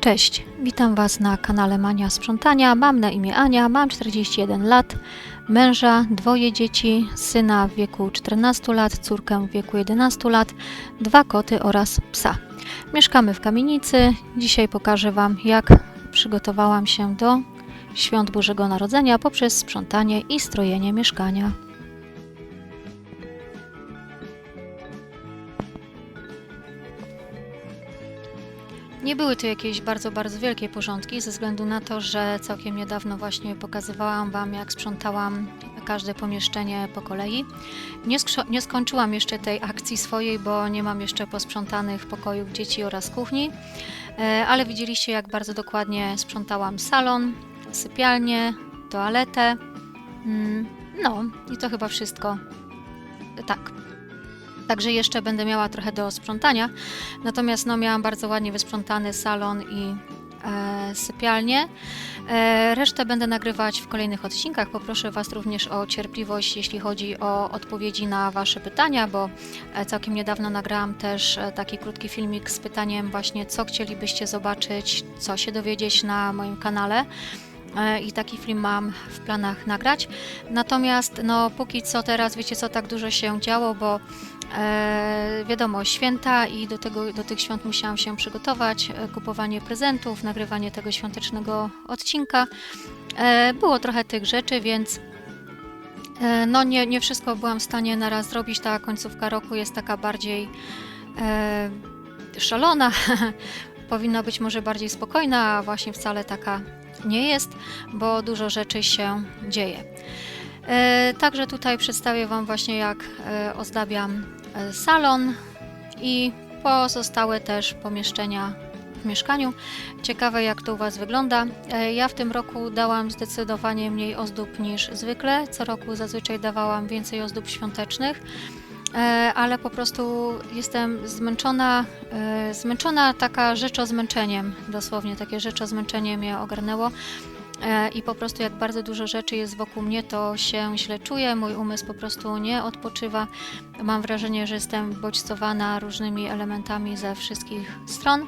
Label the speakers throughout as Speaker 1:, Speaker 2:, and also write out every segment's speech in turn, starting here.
Speaker 1: Cześć, witam Was na kanale Mania Sprzątania. Mam na imię Ania, mam 41 lat, męża, dwoje dzieci, syna w wieku 14 lat, córkę w wieku 11 lat, dwa koty oraz psa. Mieszkamy w kamienicy. Dzisiaj pokażę Wam, jak przygotowałam się do świąt Bożego Narodzenia poprzez sprzątanie i strojenie mieszkania. Nie były to jakieś bardzo, bardzo wielkie porządki, ze względu na to, że całkiem niedawno właśnie pokazywałam Wam, jak sprzątałam każde pomieszczenie po kolei. Nie, nie skończyłam jeszcze tej akcji swojej, bo nie mam jeszcze posprzątanych pokojów dzieci oraz kuchni, e, ale widzieliście, jak bardzo dokładnie sprzątałam salon, sypialnię, toaletę. Mm, No, i to chyba wszystko. Tak. Także jeszcze będę miała trochę do sprzątania. Natomiast no, miałam bardzo ładnie wysprzątany salon i e, sypialnię. E, resztę będę nagrywać w kolejnych odcinkach. Poproszę Was również o cierpliwość, jeśli chodzi o odpowiedzi na Wasze pytania, bo e, całkiem niedawno nagrałam też e, taki krótki filmik z pytaniem właśnie, co chcielibyście zobaczyć, co się dowiedzieć na moim kanale. E, I taki film mam w planach nagrać. Natomiast no póki co teraz wiecie co tak dużo się działo, bo E, wiadomo, święta i do, tego, do tych świąt musiałam się przygotować, e, kupowanie prezentów, nagrywanie tego świątecznego odcinka. E, było trochę tych rzeczy, więc e, no nie, nie wszystko byłam w stanie na raz zrobić. Ta końcówka roku jest taka bardziej e, szalona. Powinna być może bardziej spokojna, a właśnie wcale taka nie jest, bo dużo rzeczy się dzieje. E, Także tutaj przedstawię Wam właśnie jak e, ozdabiam e, salon i pozostałe też pomieszczenia w mieszkaniu. Ciekawe jak to u Was wygląda. Ja w tym roku dałam zdecydowanie mniej ozdób niż zwykle. Co roku zazwyczaj dawałam więcej ozdób świątecznych. E, Ale po prostu jestem zmęczona, e, zmęczona taka rzecz o zmęczeniem, dosłownie takie rzecz o zmęczenie mnie ogarnęło. E, i po prostu jak bardzo dużo rzeczy jest wokół mnie, to się źle czuję, mój umysł po prostu nie odpoczywa. Mam wrażenie, że jestem bodźcowana różnymi elementami ze wszystkich stron.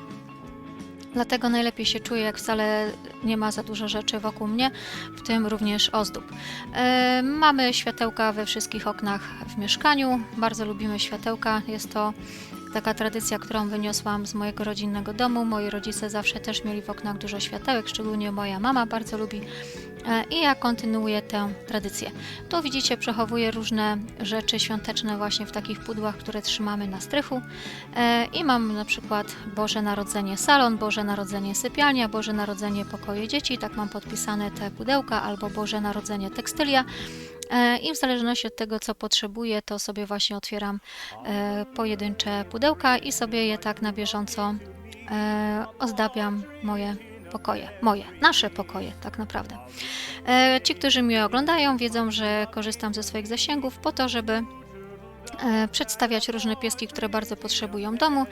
Speaker 1: Dlatego najlepiej się czuję, jak wcale nie ma za dużo rzeczy wokół mnie, w tym również ozdób. E, mamy światełka we wszystkich oknach w mieszkaniu. Bardzo lubimy światełka. Jest to taka tradycja, którą wyniosłam z mojego rodzinnego domu. Moi rodzice zawsze też mieli w oknach dużo światełek, szczególnie moja mama bardzo lubi i ja kontynuuję tę tradycję. Tu widzicie, przechowuję różne rzeczy świąteczne właśnie w takich pudłach, które trzymamy na strychu E, i mam na przykład Boże Narodzenie salon, Boże Narodzenie sypialnia, Boże Narodzenie pokoje dzieci, tak mam podpisane te pudełka, albo Boże Narodzenie tekstylia. E, I w zależności od tego, co potrzebuję, to sobie właśnie otwieram e, pojedyncze pudełka i sobie je tak na bieżąco e, ozdabiam moje pokoje. Moje, nasze pokoje, tak naprawdę. E, ci, którzy mnie oglądają, wiedzą, że korzystam ze swoich zasięgów po to, żeby e, przedstawiać różne pieski, które bardzo potrzebują domu.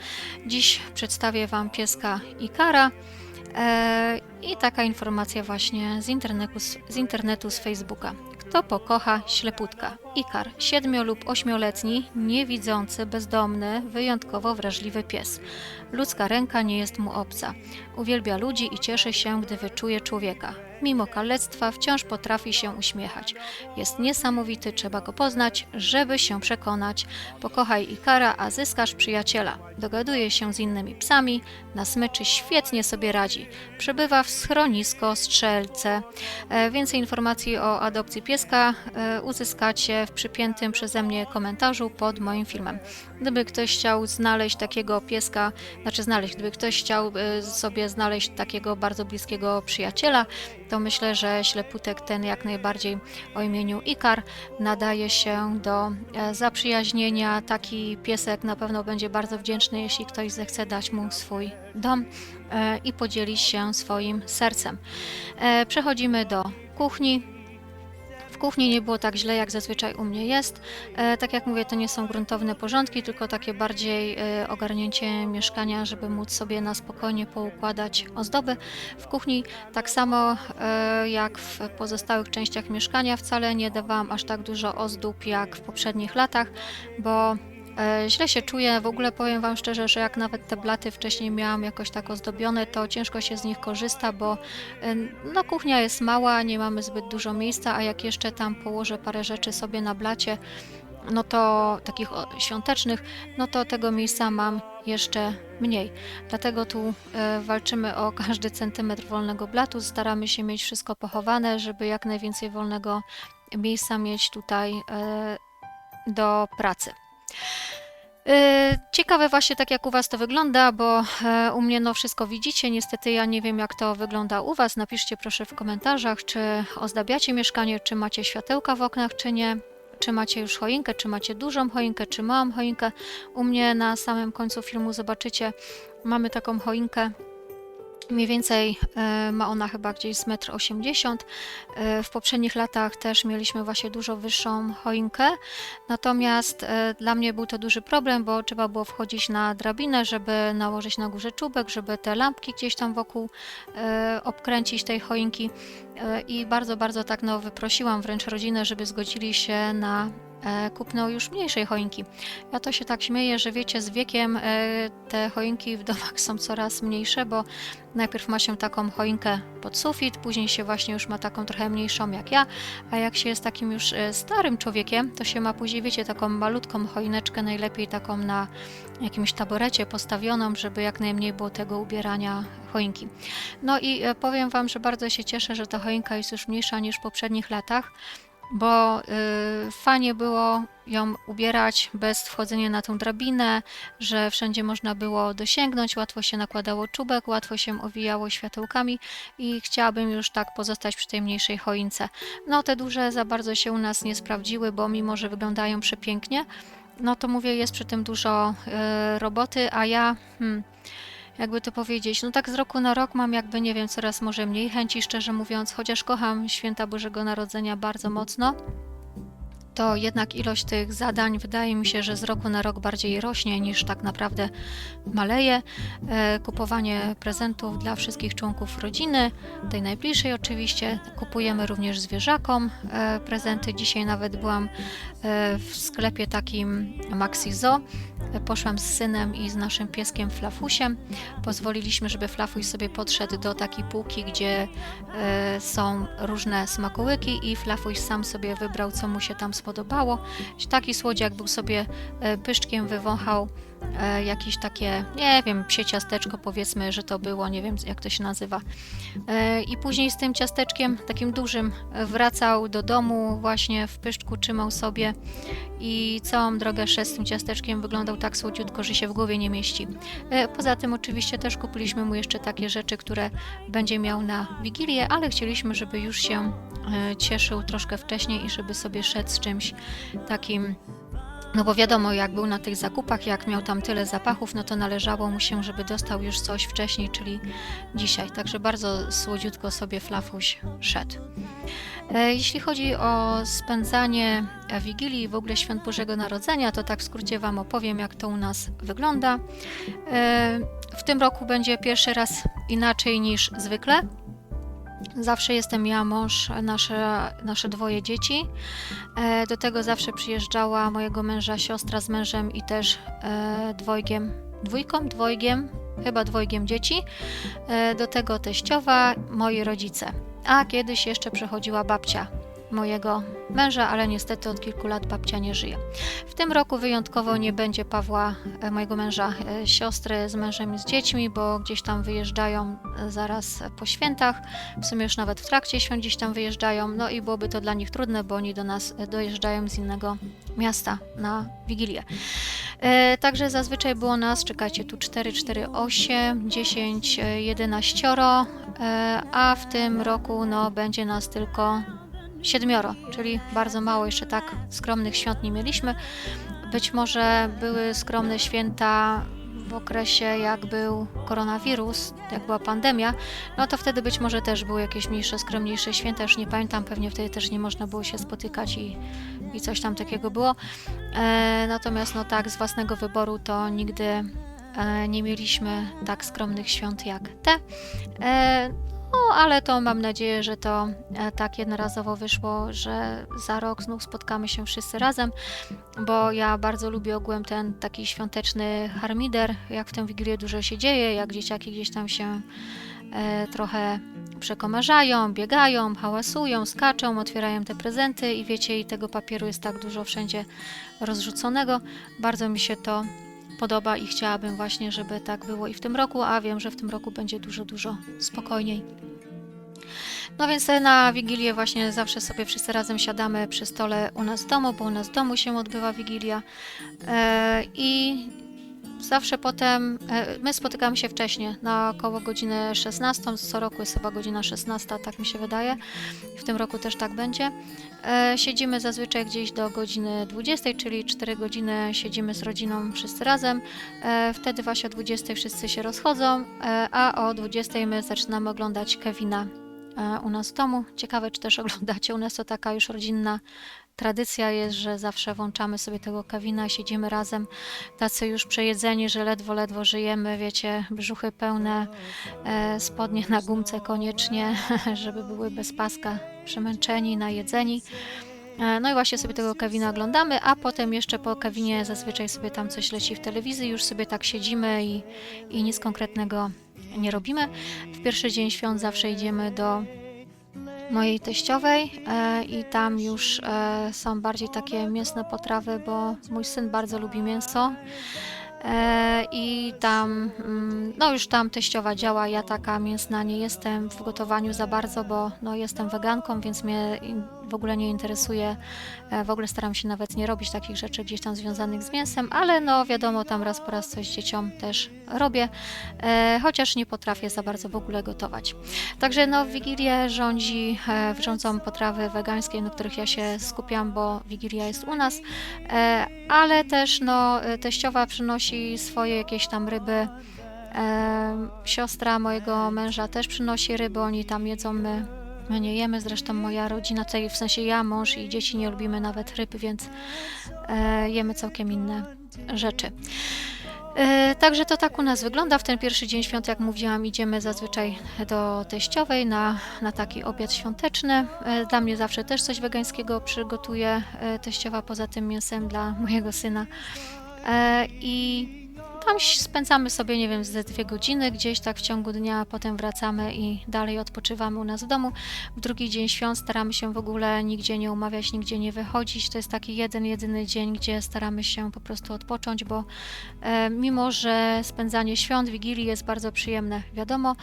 Speaker 1: Dziś przedstawię Wam pieska Ikara. E, I taka informacja właśnie z internetu, z internetu, z Facebooka. Kto pokocha śleputka? Ikar, siedmiu lub ośmioletni, niewidzący, bezdomny, wyjątkowo wrażliwy pies. Ludzka ręka nie jest mu obca. Uwielbia ludzi i cieszy się, gdy wyczuje człowieka. Mimo kalectwa wciąż potrafi się uśmiechać. Jest niesamowity, trzeba go poznać, żeby się przekonać. Pokochaj Ikara, a zyskasz przyjaciela. Dogaduje się z innymi psami, na smyczy świetnie sobie radzi. Przebywa w schronisko Strzelce. E, Więcej informacji o adopcji pieska e, uzyskacie w przypiętym przeze mnie komentarzu pod moim filmem. Gdyby ktoś chciał znaleźć takiego pieska, znaczy znaleźć, gdyby ktoś chciał sobie znaleźć takiego bardzo bliskiego przyjaciela, to myślę, że śleputek ten jak najbardziej o imieniu Ikar nadaje się do e, zaprzyjaźnienia. Taki piesek na pewno będzie bardzo wdzięczny, jeśli ktoś zechce dać mu swój dom e, i podzielić się swoim sercem. E, Przechodzimy do kuchni. Kuchni nie było tak źle, jak zazwyczaj u mnie jest. E, tak jak mówię, to nie są gruntowne porządki, tylko takie bardziej e, ogarnięcie mieszkania, żeby móc sobie na spokojnie poukładać ozdoby. W kuchni tak samo e, jak w pozostałych częściach mieszkania wcale nie dawałam aż tak dużo ozdób jak w poprzednich latach, bo E, źle się czuję, w ogóle powiem Wam szczerze, że jak nawet te blaty wcześniej miałam jakoś tak ozdobione, to ciężko się z nich korzysta, bo e, no, kuchnia jest mała, nie mamy zbyt dużo miejsca, a jak jeszcze tam położę parę rzeczy sobie na blacie, no to takich świątecznych, no to tego miejsca mam jeszcze mniej. Dlatego tu e, walczymy o każdy centymetr wolnego blatu, staramy się mieć wszystko pochowane, żeby jak najwięcej wolnego miejsca mieć tutaj do pracy. E, Ciekawe właśnie tak jak u Was to wygląda, bo e, u mnie no wszystko widzicie, niestety ja nie wiem jak to wygląda u Was. Napiszcie proszę w komentarzach, czy ozdabiacie mieszkanie, czy macie światełka w oknach, czy nie. Czy macie już choinkę, czy macie dużą choinkę, czy małą choinkę. U mnie na samym końcu filmu zobaczycie, mamy taką choinkę Mniej więcej e, ma ona chyba gdzieś z 1,80 m. E, W poprzednich latach też mieliśmy właśnie dużo wyższą choinkę, natomiast e, dla mnie był to duży problem, bo trzeba było wchodzić na drabinę, żeby nałożyć na górze czubek, żeby te lampki gdzieś tam wokół obkręcić tej choinki i bardzo, bardzo tak no wyprosiłam wręcz rodzinę, żeby zgodzili się na e, kupno już mniejszej choinki. Ja to się tak śmieję, że wiecie, z wiekiem e, te choinki w domach są coraz mniejsze, bo najpierw ma się taką choinkę pod sufit, później się właśnie już ma taką trochę mniejszą jak ja, a jak się jest takim już e, starym człowiekiem, to się ma później, wiecie, taką malutką choineczkę, najlepiej taką na jakimś taborecie postawioną, żeby jak najmniej było tego ubierania choinki. No i powiem Wam, że bardzo się cieszę, że ta choinka jest już mniejsza niż w poprzednich latach, bo y, fajnie było ją ubierać bez wchodzenia na tą drabinę, że wszędzie można było dosięgnąć, łatwo się nakładało czubek, łatwo się owijało światełkami i chciałabym już tak pozostać przy tej mniejszej choince. No te duże za bardzo się u nas nie sprawdziły, bo mimo, że wyglądają przepięknie, no to mówię, jest przy tym dużo y, roboty, a ja... Hmm, jakby to powiedzieć, no tak z roku na rok mam jakby, nie wiem, coraz może mniej chęci, szczerze mówiąc, chociaż kocham święta Bożego Narodzenia bardzo mocno, to jednak ilość tych zadań wydaje mi się, że z roku na rok bardziej rośnie niż tak naprawdę maleje. E, kupowanie prezentów dla wszystkich członków rodziny, tej najbliższej oczywiście. Kupujemy również zwierzakom e, prezenty. Dzisiaj nawet byłam e, w sklepie takim Maxi Zoo. Poszłam z synem i z naszym pieskiem Flafusiem. Pozwoliliśmy, żeby Flafuś sobie podszedł do takiej półki, gdzie są różne smakołyki i Flafuś sam sobie wybrał, co mu się tam spodobało. Taki słodziak był sobie e, pyszczkiem, wywąchał e, jakieś takie, nie wiem, psie ciasteczko powiedzmy, że to było, nie wiem jak to się nazywa. E, I później z tym ciasteczkiem, takim dużym, wracał do domu, właśnie w pyszczku trzymał sobie i całą drogę szedł z tym ciasteczkiem, wyglądał tak słodziutko, że się w głowie nie mieści. Poza tym oczywiście też kupiliśmy mu jeszcze takie rzeczy, które będzie miał na Wigilię, ale chcieliśmy, żeby już się cieszył troszkę wcześniej i żeby sobie szedł z czymś takim no bo wiadomo, jak był na tych zakupach, jak miał tam tyle zapachów, no to należało mu się, żeby dostał już coś wcześniej, czyli dzisiaj. Także bardzo słodziutko sobie Flafuś szedł. E, jeśli chodzi o spędzanie Wigilii i w ogóle Świąt Bożego Narodzenia, to tak w skrócie Wam opowiem, jak to u nas wygląda. E, w tym roku będzie pierwszy raz inaczej niż zwykle. Zawsze jestem ja, mąż, nasze, nasze dwoje dzieci. E, do tego zawsze przyjeżdżała mojego męża siostra z mężem i też e, dwojgiem, dwójką, dwojgiem, chyba dwojgiem dzieci. E, do tego teściowa, moi rodzice. A kiedyś jeszcze przychodziła babcia mojego męża, ale niestety od kilku lat babcia nie żyje. W tym roku wyjątkowo nie będzie Pawła, e, mojego męża, e, siostry z mężem i z dziećmi, bo gdzieś tam wyjeżdżają e, zaraz po świętach. W sumie już nawet w trakcie świąt gdzieś tam wyjeżdżają, no i byłoby to dla nich trudne, bo oni do nas dojeżdżają z innego miasta na Wigilię. Także zazwyczaj było nas, czekajcie, tu 4, 4, 8, 10, 11, e, a w tym roku no, będzie nas tylko siedmioro, czyli bardzo mało, jeszcze tak skromnych świąt nie mieliśmy. Być może były skromne święta w okresie, jak był koronawirus, jak była pandemia, no to wtedy być może też były jakieś mniejsze, skromniejsze święta, już nie pamiętam, pewnie wtedy też nie można było się spotykać i, i coś tam takiego było. E, natomiast no tak, z własnego wyboru to nigdy e, nie mieliśmy tak skromnych świąt jak te. E, No, ale to mam nadzieję, że to e, tak jednorazowo wyszło, że za rok znów spotkamy się wszyscy razem, bo ja bardzo lubię ogółem ten taki świąteczny harmider, jak w tę Wigilię dużo się dzieje, jak dzieciaki gdzieś tam się e, trochę przekomarzają, biegają, hałasują, skaczą, otwierają te prezenty i wiecie, i tego papieru jest tak dużo wszędzie rozrzuconego. Bardzo mi się to podoba i chciałabym właśnie, żeby tak było i w tym roku, a wiem, że w tym roku będzie dużo, dużo spokojniej. No więc na Wigilię właśnie zawsze sobie wszyscy razem siadamy przy stole u nas w domu, bo u nas w domu się odbywa Wigilia e, i zawsze potem, e, my spotykamy się wcześniej, na około godziny 16, co roku jest chyba godzina 16, tak mi się wydaje, w tym roku też tak będzie. E, Siedzimy zazwyczaj gdzieś do godziny 20, czyli 4 godziny siedzimy z rodziną wszyscy razem. E, Wtedy właśnie o 20 wszyscy się rozchodzą, a o 20 my zaczynamy oglądać Kevina u nas w domu. Ciekawe, czy też oglądacie. U nas to taka już rodzinna tradycja jest, że zawsze włączamy sobie tego Kevina, siedzimy razem, tacy już przejedzeni, że ledwo, ledwo żyjemy, wiecie, brzuchy pełne, e, spodnie na gumce koniecznie, żeby były bez paska, przemęczeni, najedzeni. E, No i właśnie sobie tego Kevina oglądamy, a potem jeszcze po Kevinie zazwyczaj sobie tam coś leci w telewizji, już sobie tak siedzimy i, i nic konkretnego nie robimy. W pierwszy dzień świąt zawsze idziemy do mojej teściowej e, i tam już e, są bardziej takie mięsne potrawy, bo mój syn bardzo lubi mięso. E, I tam, mm, no już tam teściowa działa, ja taka mięsna nie jestem w gotowaniu za bardzo, bo no jestem weganką, więc mnie w ogóle nie interesuje, e, w ogóle staram się nawet nie robić takich rzeczy gdzieś tam związanych z mięsem, ale no wiadomo, tam raz po raz coś dzieciom też robię, e, chociaż nie potrafię za bardzo w ogóle gotować. Także no w Wigilię rządzi, e, rządzą potrawy wegańskie, na których ja się skupiam, bo Wigilia jest u nas, ale też no teściowa przynosi swoje jakieś tam ryby, siostra mojego męża też przynosi ryby, oni tam jedzą, my, my nie jemy, zresztą moja rodzina, w sensie ja, mąż i dzieci nie lubimy nawet ryb, więc e, jemy całkiem inne rzeczy. E, Także to tak u nas wygląda. W ten pierwszy dzień świąt, jak mówiłam, idziemy zazwyczaj do teściowej na, na taki obiad świąteczny. E, Dla mnie zawsze też coś wegańskiego przygotuje e, teściowa poza tym mięsem dla mojego syna. E, I tam spędzamy sobie, nie wiem, ze dwie godziny gdzieś tak w ciągu dnia, potem wracamy i dalej odpoczywamy u nas w domu. W drugi dzień świąt staramy się w ogóle nigdzie nie umawiać, nigdzie nie wychodzić. To jest taki jeden, jedyny dzień, gdzie staramy się po prostu odpocząć, bo e, mimo, że spędzanie świąt, Wigilii jest bardzo przyjemne, wiadomo,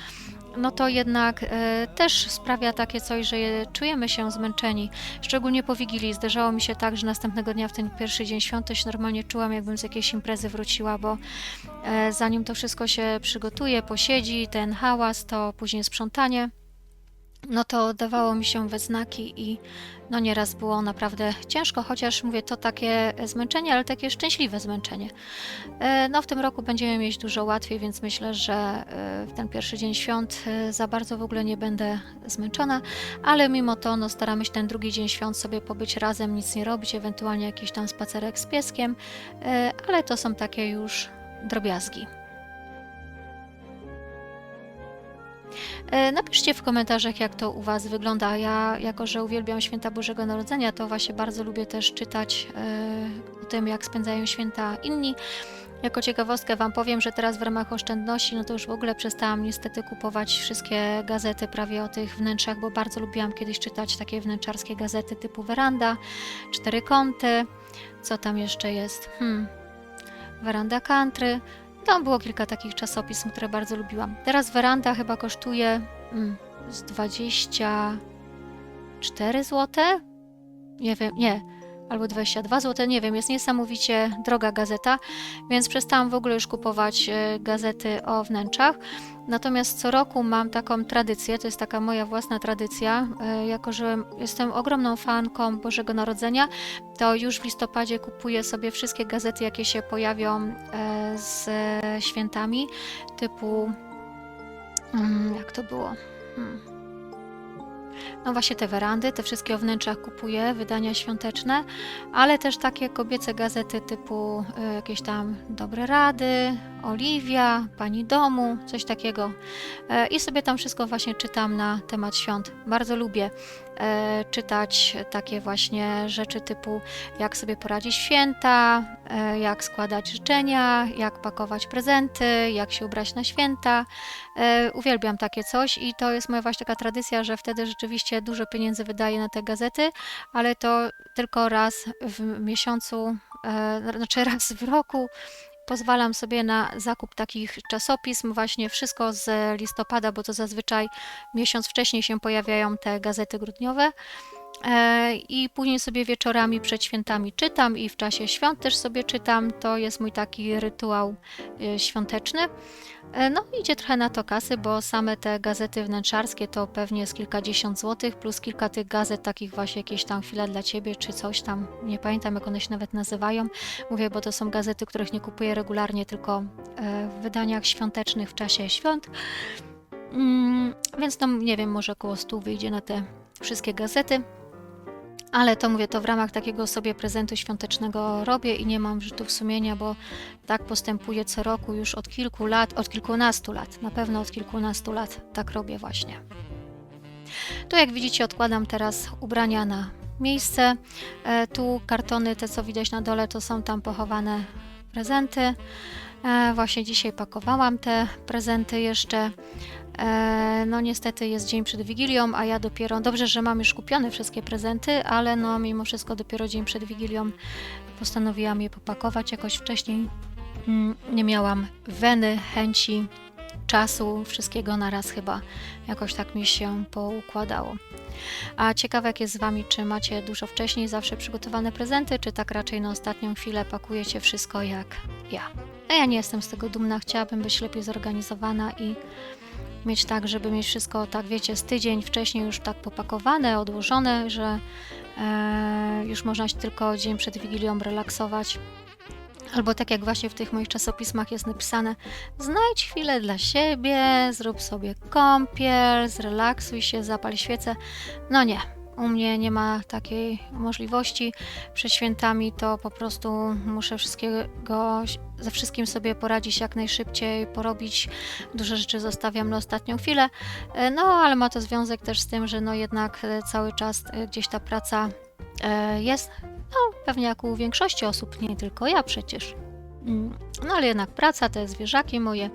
Speaker 1: no to jednak e, też sprawia takie coś, że czujemy się zmęczeni. Szczególnie po Wigilii zdarzało mi się tak, że następnego dnia w ten pierwszy dzień świąt się normalnie czułam, jakbym z jakiejś imprezy wróciła, bo e, zanim to wszystko się przygotuje, posiedzi, ten hałas, to później sprzątanie, no to dawało mi się we znaki i no nieraz było naprawdę ciężko, chociaż mówię, to takie zmęczenie, ale takie szczęśliwe zmęczenie. E, No w tym roku będziemy mieć dużo łatwiej, więc myślę, że e, w ten pierwszy dzień świąt e, za bardzo w ogóle nie będę zmęczona, ale mimo to no, staramy się ten drugi dzień świąt sobie pobyć razem, nic nie robić, ewentualnie jakiś tam spacerek z pieskiem, ale to są takie już drobiazgi. Napiszcie w komentarzach, jak to u Was wygląda. Ja, jako że uwielbiam święta Bożego Narodzenia, to właśnie bardzo lubię też czytać e, o tym, jak spędzają święta inni. Jako ciekawostkę Wam powiem, że teraz w ramach oszczędności, no to już w ogóle przestałam niestety kupować wszystkie gazety prawie o tych wnętrzach, bo bardzo lubiłam kiedyś czytać takie wnętrzarskie gazety typu Weranda, Cztery Kąty, co tam jeszcze jest? Hmm. Weranda Country. Tam było kilka takich czasopism, które bardzo lubiłam. Teraz weranda chyba kosztuje mm, z 24 zł? Nie wiem, nie, albo 22 zł, nie wiem, jest niesamowicie droga gazeta, więc przestałam w ogóle już kupować e, gazety o wnętrzach. Natomiast co roku mam taką tradycję, to jest taka moja własna tradycja, e, jako że jestem ogromną fanką Bożego Narodzenia, to już w listopadzie kupuję sobie wszystkie gazety, jakie się pojawią e, z świętami, typu. mm, Jak to było? Hmm. No właśnie te werandy, te wszystkie o wnętrzach kupuję, wydania świąteczne, ale też takie kobiece gazety typu y, jakieś tam Dobre Rady, Oliwia, Pani Domu, coś takiego. E, I sobie tam wszystko właśnie czytam na temat świąt. Bardzo lubię czytać takie właśnie rzeczy typu jak sobie poradzić święta, e, jak składać życzenia, jak pakować prezenty, jak się ubrać na święta. E, Uwielbiam takie coś i to jest moja właśnie taka tradycja, że wtedy rzeczywiście dużo pieniędzy wydaję na te gazety, ale to tylko raz w miesiącu, e, znaczy raz w roku pozwalam sobie na zakup takich czasopism, właśnie wszystko z listopada, bo to zazwyczaj miesiąc wcześniej się pojawiają te gazety grudniowe. E, I później sobie wieczorami przed świętami czytam i w czasie świąt też sobie czytam. To jest mój taki rytuał e, świąteczny. E, No, idzie trochę na to kasy, bo same te gazety wnętrzarskie to pewnie jest kilkadziesiąt złotych, plus kilka tych gazet, takich właśnie jakieś tam chwile dla ciebie, czy coś tam, nie pamiętam jak one się nawet nazywają. Mówię, bo to są gazety, których nie kupuję regularnie, tylko e, w wydaniach świątecznych w czasie świąt. Mm, Więc tam, nie wiem, może około 100 wyjdzie na te wszystkie gazety. Ale to mówię, to w ramach takiego sobie prezentu świątecznego robię i nie mam wyrzutów sumienia, bo tak postępuję co roku już od kilku lat, od kilkunastu lat, na pewno od kilkunastu lat tak robię właśnie. Tu jak widzicie odkładam teraz ubrania na miejsce. E, tu kartony, te co widać na dole, to są tam pochowane prezenty. E, właśnie dzisiaj pakowałam te prezenty jeszcze. E, No niestety jest dzień przed Wigilią, a ja dopiero, dobrze, że mam już kupione wszystkie prezenty, ale no mimo wszystko dopiero dzień przed Wigilią postanowiłam je popakować. Jakoś wcześniej mm, nie miałam weny, chęci, czasu, wszystkiego naraz chyba jakoś tak mi się poukładało. A ciekawe jak jest z Wami, czy macie dużo wcześniej zawsze przygotowane prezenty, czy tak raczej na ostatnią chwilę pakujecie wszystko jak ja. A ja nie jestem z tego dumna, chciałabym być lepiej zorganizowana i mieć tak, żeby mieć wszystko, tak wiecie, z tydzień wcześniej już tak popakowane, odłożone, że e, już można się tylko dzień przed Wigilią relaksować. Albo tak jak właśnie w tych moich czasopismach jest napisane, znajdź chwilę dla siebie, zrób sobie kąpiel, zrelaksuj się, zapal świecę. No nie, u mnie nie ma takiej możliwości. Przed świętami to po prostu muszę wszystkiego, ze wszystkim sobie poradzić jak najszybciej, porobić. Duże rzeczy zostawiam na ostatnią chwilę. No, ale ma to związek też z tym, że no jednak e, cały czas e, gdzieś ta praca e, jest. No, pewnie jak u większości osób, nie tylko ja przecież. Mm, No, ale jednak praca, te zwierzaki moje.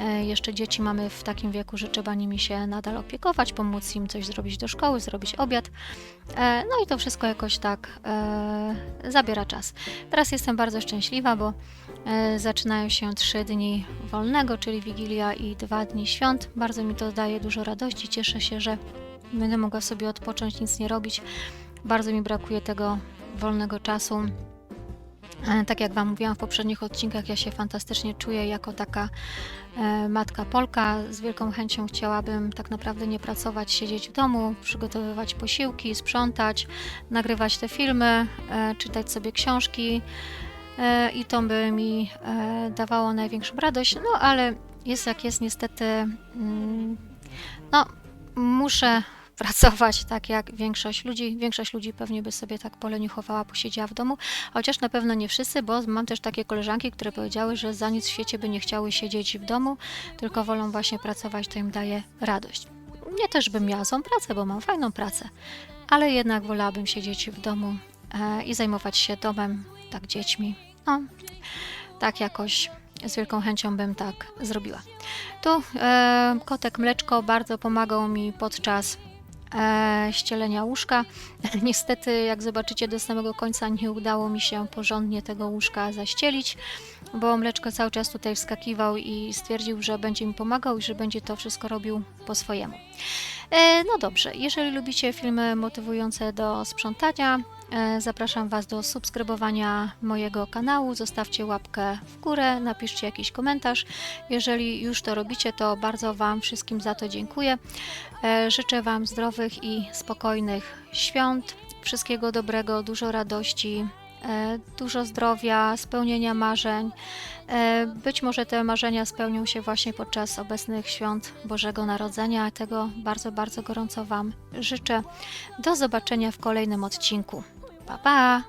Speaker 1: E, Jeszcze dzieci mamy w takim wieku, że trzeba nimi się nadal opiekować, pomóc im coś zrobić do szkoły, zrobić obiad. E, No i to wszystko jakoś tak e, zabiera czas. Teraz jestem bardzo szczęśliwa, bo zaczynają się trzy dni wolnego, czyli Wigilia i dwa dni świąt. Bardzo mi to daje dużo radości. Cieszę się, że będę mogła sobie odpocząć, nic nie robić. Bardzo mi brakuje tego wolnego czasu. E, Tak jak Wam mówiłam w poprzednich odcinkach, ja się fantastycznie czuję jako taka e, matka Polka. Z wielką chęcią chciałabym tak naprawdę nie pracować, siedzieć w domu, przygotowywać posiłki, sprzątać, nagrywać te filmy, e, czytać sobie książki i to by mi dawało największą radość. No ale jest jak jest, niestety. Mm, no, muszę pracować tak jak większość ludzi. Większość ludzi pewnie by sobie tak poleniuchowała, posiedziała w domu, chociaż na pewno nie wszyscy, bo mam też takie koleżanki, które powiedziały, że za nic w świecie by nie chciały siedzieć w domu, tylko wolą właśnie pracować, to im daje radość. Nie też bym miała złą pracę, bo mam fajną pracę, ale jednak wolałabym siedzieć w domu e, i zajmować się domem, tak dziećmi. No, tak jakoś z wielką chęcią bym tak zrobiła. Tu e, kotek mleczko bardzo pomagał mi podczas ścielenia łóżka. Niestety, jak zobaczycie, do samego końca nie udało mi się porządnie tego łóżka zaścielić, bo mleczko cały czas tutaj wskakiwał i stwierdził, że będzie mi pomagał i że będzie to wszystko robił po swojemu. E, no dobrze, jeżeli lubicie filmy motywujące do sprzątania, e, zapraszam Was do subskrybowania mojego kanału. Zostawcie łapkę w górę, napiszcie jakiś komentarz. Jeżeli już to robicie, to bardzo Wam wszystkim za to dziękuję. E, Życzę Wam zdrowych i spokojnych świąt, wszystkiego dobrego, dużo radości e, dużo zdrowia, spełnienia marzeń. E, Być może te marzenia spełnią się właśnie podczas obecnych świąt Bożego Narodzenia. Tego bardzo, bardzo gorąco Wam życzę. Do zobaczenia w kolejnym odcinku. Pa!